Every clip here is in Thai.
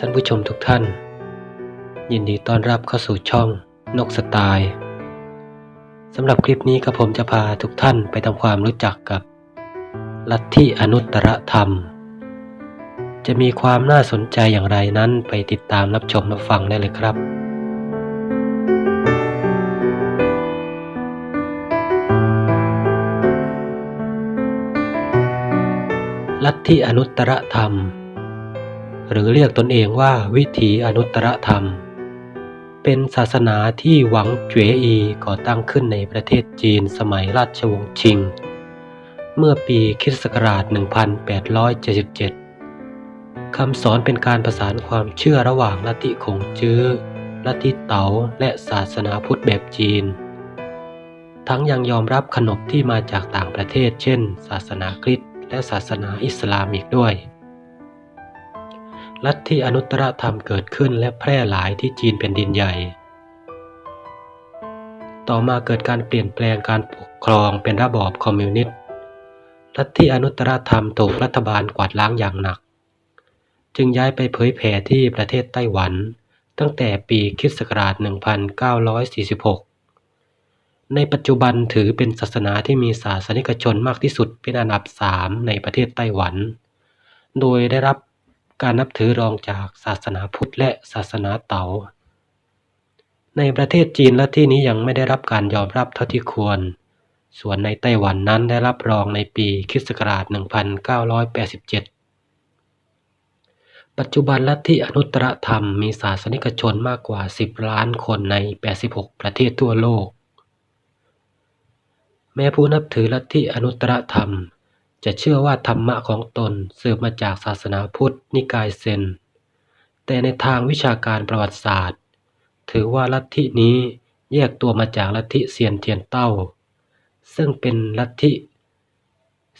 ท่านผู้ชมทุกท่าน ยินดีต้อนรับเข้าสู่ช่องนกสไตล์สำหรับคลิปนี้กระผมจะพาทุกท่านไปทำความรู้จักกับ ลัทธิอนุตตรธรรม จะมีความน่าสนใจอย่างไรนั้นไปติดตามรับชมรับฟังได้เลยครับลัทธิอนุตตรธรรม หรือเรียกตนเองว่าวิถีอนุตตรธรรม เป็นศาสนาที่หวังเจวอีก่อตั้งขึ้นในประเทศจีนสมัยราชวงศ์ชิง เมื่อปีคริสต์ศักราช1877คำสอนเป็นการประสานความเชื่อระหว่างลัทธิคงจื้อลัทธิเต๋าและศาสนาพุทธแบบจีน ทั้งยังยอมรับขนบที่มาจากต่างประเทศ เช่น ศาสนาคริสต์และศาสนาอิสลามอีกด้วย ลัทธิอนุตตรธรรมเกิดขึ้นและแพร่หลายที่จีนเป็นดินใหญ่ ต่อมาเกิดการเปลี่ยนแปลงการปกครองเป็นระบอบคอมมิวนิสต์ ลัทธิอนุตตรธรรมถูกรัฐบาลกวาดล้างอย่างหนัก จึงย้ายไปเผยแผ่ที่ประเทศไต้หวัน ตั้งแต่ปีคิศกราช1946ในปัจจุบันถือเป็นศาสนาที่มีศาสนิกชนมากที่สุดเป็นอันดับสามในประเทศไต้หวัน โดยได้รับ การนับถือรองจากศาสนาพุทธและศาสนาเต๋า ในประเทศจีนลัทธินี้ยังไม่ได้รับการยอมรับเท่าที่ควร ส่วนในไต้หวันนั้นได้รับรองในปีคริสต์ศักราช1987 ปัจจุบันลัทธิอนุตตรธรรมมีศาสนิกชนมากกว่า 10 ล้านคนใน 86 ประเทศทั่วโลก แม้ผู้นับถือลัทธิอนุตตรธรรม จะเชื่อว่าธรรมะของตนสืบมาจากศาสนาพุทธนิกายเซน แต่ในทางวิชาการประวัติศาสตร์ ถือว่าลัทธินี้แยกตัวมาจากลัทธิเซียนเทียนเต้า ซึ่งเป็นลัทธิ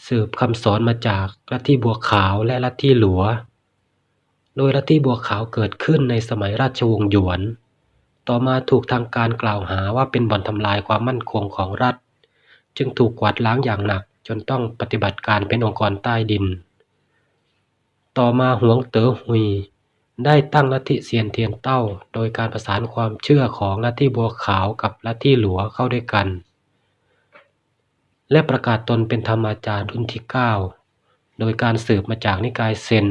สืบคำสอนมาจากลัทธิบัวขาวและลัทธิหลัว โดยลัทธิบัวขาวเกิดขึ้นในสมัยราชวงศ์หยวน ต่อมาถูกทางการกล่าวหาว่าเป็นบ่อนทำลายความมั่นคงของรัฐ จึงถูกกวาดล้างอย่างหนัก จนต้องปฏิบัติการเป็นองค์กรใต้ดิน ต่อมาหวงเต๋อหุย ได้ตั้งลัทธิเซียนเทียนเต้า โดยการประสานความเชื่อของลัทธิบัวขาวกับลัทธิหลัวเข้าด้วยกัน และประกาศตนเป็นธรรมาจารย์รุ่นที่ 9 โดยการสืบมาจากนิกายเซน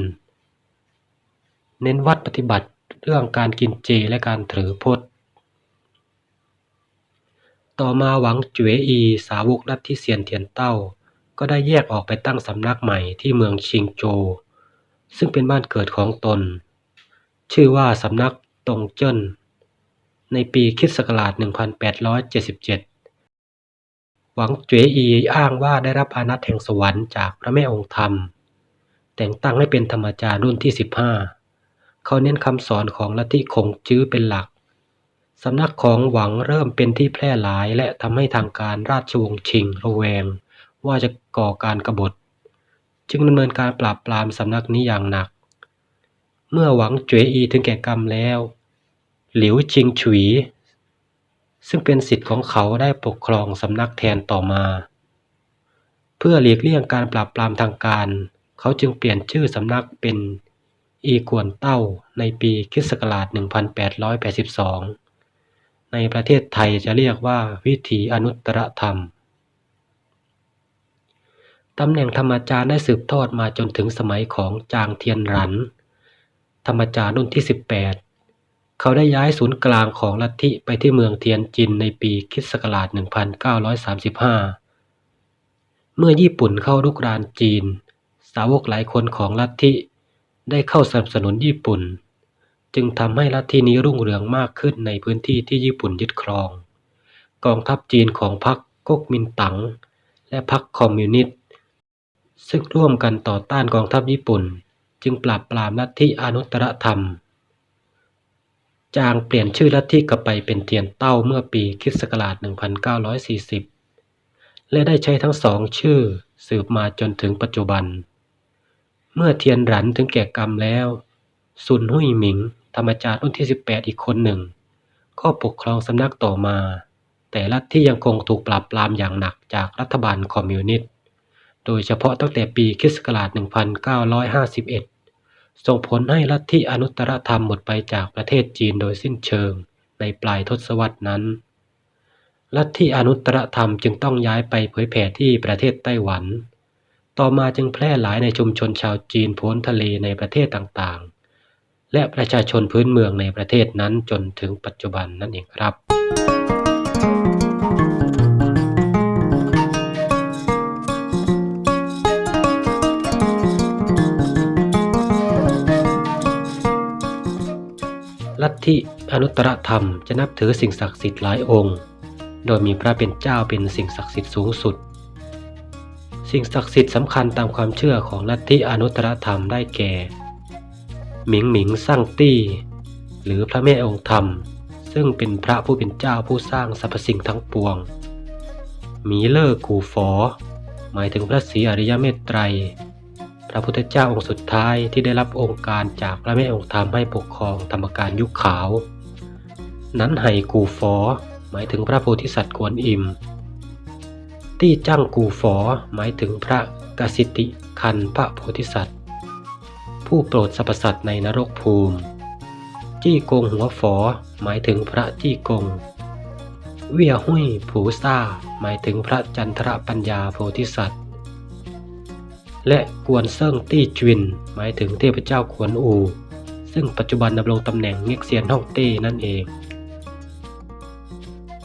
เน้นวัดปฏิบัติเรื่องการกินเจและการถือพจน์ต่อมาหวังเจ๋วอีสาวกลัทธิเซียนเทียนเต้า ก็ได้แยกออกไปตั้งสำนักใหม่ที่เมืองชิงโจวซึ่งเป็นบ้านเกิดของตน ชื่อว่าสำนักตงเจิ้น ในปีคริสต์ศักราช1877 หวังเจ๋อีอ้างว่าได้รับอานัตแห่งสวรรค์จากพระแม่องค์ธรรม แต่งตั้งให้เป็นธรรมจารย์รุ่นที่ 15 เขาเน้นคำสอนของลัทธิคงจื้อเป็นหลักสำนักของหวังเริ่มเป็นที่แพร่หลายและทำให้ทางการราชวงศ์ชิงระแวง ว่าจะก่อการกบฏ จึงดำเนินการปราบปรามสำนักนี้อย่างหนัก เมื่อหวังเจ๋วอีถึงแก่กรรมแล้ว หลิวชิงฉุย ซึ่งเป็นสิทธิ์ของเขาได้ปกครองสำนักแทนต่อมา เพื่อหลีกเลี่ยงการปราบปรามทางการ เขาจึงเปลี่ยนชื่อสำนักเป็นอีกวนเต้าในปีคศักราช1882 ในประเทศไทยจะเรียกว่าวิถีอนุตตรธรรม ตำแหน่งธรรมจารย์ได้สืบทอดมาจนถึงสมัยของจางเทียนหรัน ธรรมจารย์รุ่นที่ 18 เขาได้ย้ายศูนย์กลางของลัทธิไปที่เมืองเทียนจินในปีคริสต์ศักราช1935 เมื่อญี่ปุ่นเข้ารุกรานจีน สาวกหลายคนของลัทธิได้เข้าสนับสนุนญี่ปุ่น จึงทำให้ลัทธินี้รุ่งเรืองมากขึ้นในพื้นที่ที่ญี่ปุ่นยึดครอง กองทัพจีนของพรรคก๊กมินตั๋งและพรรคคอมมิวนิสต์ ซึ่งร่วมกันต่อต้านกองทัพญี่ปุ่น จึงปราบปรามลัทธิอนุตตรธรรม จางเปลี่ยนชื่อลัทธิกลับไปเป็นเทียนเต้าเมื่อปีคริสต์ศักราช1940 และได้ใช้ทั้งสองชื่อสืบมาจนถึงปัจจุบัน เมื่อเทียนหรันถึงแก่กรรมแล้วซุนหุยหมิง ธรรมจารย์รุ่นที่ 18 อีกคนหนึ่ง ก็ปกครองสำนักต่อมา แต่ลัทธิยังคงถูกปราบปรามอย่างหนักจากรัฐบาลคอมมิวนิสต์ โดยเฉพาะตั้งแต่ปีคริสต์ศักราช1951 ส่งผลให้ลัทธิอนุตตรธรรมหมดไปจากประเทศจีนโดยสิ้นเชิงในปลายทศวรรษนั้น ลัทธิอนุตตรธรรมจึงต้องย้ายไปเผยแผ่ที่ประเทศไต้หวัน ต่อมาจึงแพร่หลายในชุมชนชาวจีนพ้นทะเลในประเทศต่างๆ และประชาชนพื้นเมืองในประเทศนั้นจนถึงปัจจุบันนั่นเองครับ ลัทธิอนุตตรธรรมจะนับถือสิ่งศักดิ์สิทธิ์หลายองค์ โดยมีพระเป็นเจ้าเป็นสิ่งศักดิ์สิทธิ์สูงสุด สิ่งศักดิ์สิทธิ์สำคัญตามความเชื่อของลัทธิอนุตตรธรรมได้แก่ หมิงหมิงสร้างตี้ หรือพระแม่องค์ธรรม ซึ่งเป็นพระผู้เป็นเจ้าผู้สร้างสรรพสิ่งทั้งปวง หมีเลอร์กูฟอ หมายถึงพระศรีอริยเมตไตร ระพุทธเจ้าองค์สุดท้ายที่ได้รับองค์การจากพระแม่องค์ธรรมให้ปกครองธรรมการยุคขาว นั้นไห่กูฟอ หมายถึงพระโพธิสัตว์กวนอิม ตี้จ้างกูฟอ หมายถึงพระกสิติคันพระโพธิสัตว์ ผู้โปรดสรรพสัตว์ในนรกภูมิ จี้กงหัวฝอ หมายถึงพระจี้กง เวียหุยผูซ่า หมายถึงพระจันทรปัญญาโพธิสัตว์ และกวนเซิ่งตี้จวิน หมายถึงเทพเจ้ากวนอู ซึ่งปัจจุบันดำรงตำแหน่งเง็กเซียนฮ่องเต้นั่นเอง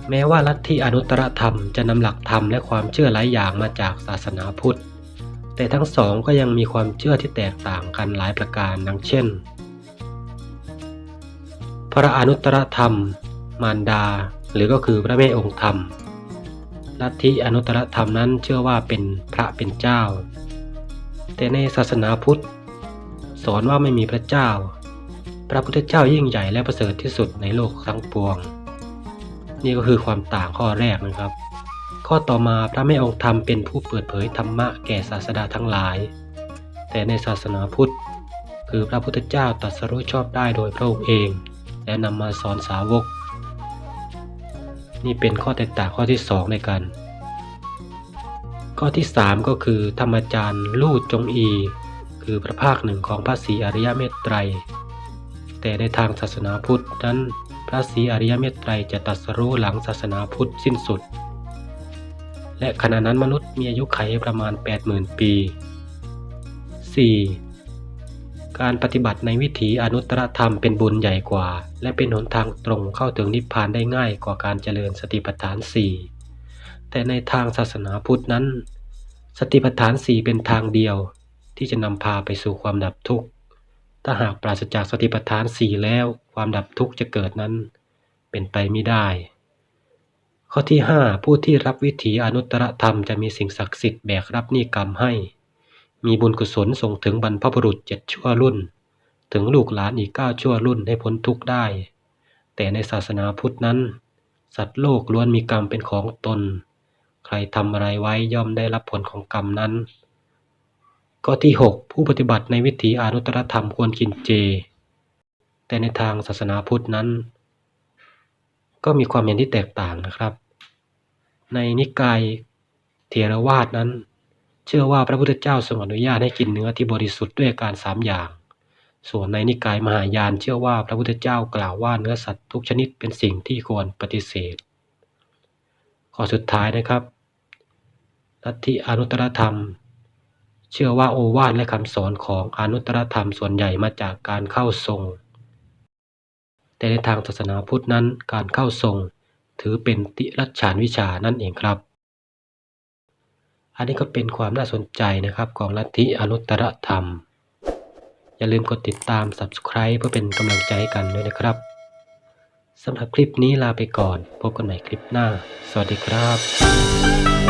แม้ว่าลัทธิอนุตตรธรรมจะนำหลักธรรมและความเชื่อหลายอย่างมาจากศาสนาพุทธ แต่ทั้งสองก็ยังมีความเชื่อที่แตกต่างกันหลายประการดังเช่น พระอนุตตรธรรม มารดา หรือก็คือพระแม่องค์ธรรมลัทธิอนุตตรธรรมนั้นเชื่อว่าเป็นพระเป็นเจ้า แต่ในศาสนาพุทธ สอนว่าไม่มีพระเจ้า พระพุทธเจ้ายิ่งใหญ่และประเสริฐที่สุดในโลกทั้งปวง นี่ก็คือความต่างข้อแรกนะครับ ข้อต่อมาพระแม่องค์ธรรมเป็นผู้เปิดเผยธรรมะแก่ศาสดาทั้งหลาย แต่ในศาสนาพุทธ คือพระพุทธเจ้าตรัสรู้ชอบได้โดยพระองค์เอง และนำมาสอนสาวก นี่เป็นข้อแตกต่างข้อที่สองในกัน ข้อที่สามก็คือ ธรรมจารย์ลู่จงอี คือพระภาคหนึ่งของพระศรีอริยเมตไตร แต่ในทางศาสนาพุทธนั้น พระศรีอริยเมตไตรจะตรัสรู้หลังศาสนาพุทธสิ้นสุด และขณะนั้นมนุษย์มีอายุไขประมาณ 80,000 ปี 4. การปฏิบัติในวิถีอนุตตรธรรมเป็นบุญใหญ่กว่า และเป็นหนทางตรงเข้าถึงนิพพานได้ง่ายกว่าการเจริญสติปัฏฐาน 4 แต่ในทางศาสนาพุทธนั้น สติปัฏฐานสี่เป็นทางเดียวที่จะนำพาไปสู่ความดับทุกข์ ถ้าหากปราศจากสติปัฏฐานสี่แล้วความดับทุกข์จะเกิดนั้น เป็นไปไม่ได้ ข้อที่ 5 ผู้ที่รับวิถีอนุตตรธรรมจะมีสิ่งศักดิ์สิทธิ์แบกรับนิกรรมให้ มีบุญกุศลส่งถึงบรรพบุรุษเจ็ดชั่วรุ่น ถึงลูกหลานอีกเก้าชั่วรุ่นให้พ้นทุกข์ได้ แต่ในศาสนาพุทธนั้น สัตว์โลกล้วนมีกรรมเป็นของตน ใครทำอะไรไว้ย่อมได้รับผลของกรรมนั้นข้อที่ 6 ผู้ปฏิบัติในวิถีอนุตตรธรรมควรกินเจ แต่ในทางศาสนาพุทธนั้น ก็มีความเห็นที่แตกต่างนะครับ ในนิกายเถรวาทนั้น เชื่อว่าพระพุทธเจ้าทรงอนุญาตให้กินเนื้อที่บริสุทธิ์ด้วยการสามอย่าง ส่วนในนิกายมหายานเชื่อว่าพระพุทธเจ้ากล่าวว่าเนื้อสัตว์ทุกชนิดเป็นสิ่งที่ควรปฏิเสธ ข้อสุดท้ายนะครับลัทธิอนุตตรธรรม เชื่อว่าโอวาทและคำสอนของอนุตตรธรรมส่วนใหญ่มาจากการเข้าทรง แต่ในทางศาสนาพุทธนั้นการเข้าทรง ถือเป็นติรัชฉานวิชานั่นเองครับ อันนี้ก็เป็นความน่าสนใจนะครับของลัทธิอนุตตรธรรม อย่าลืมกดติดตาม Subscribe เพื่อเป็นกำลังใจให้กันด้วยนะครับ สำหรับคลิปนี้ลาไปก่อน พบกันใหม่คลิปหน้า สวัสดีครับ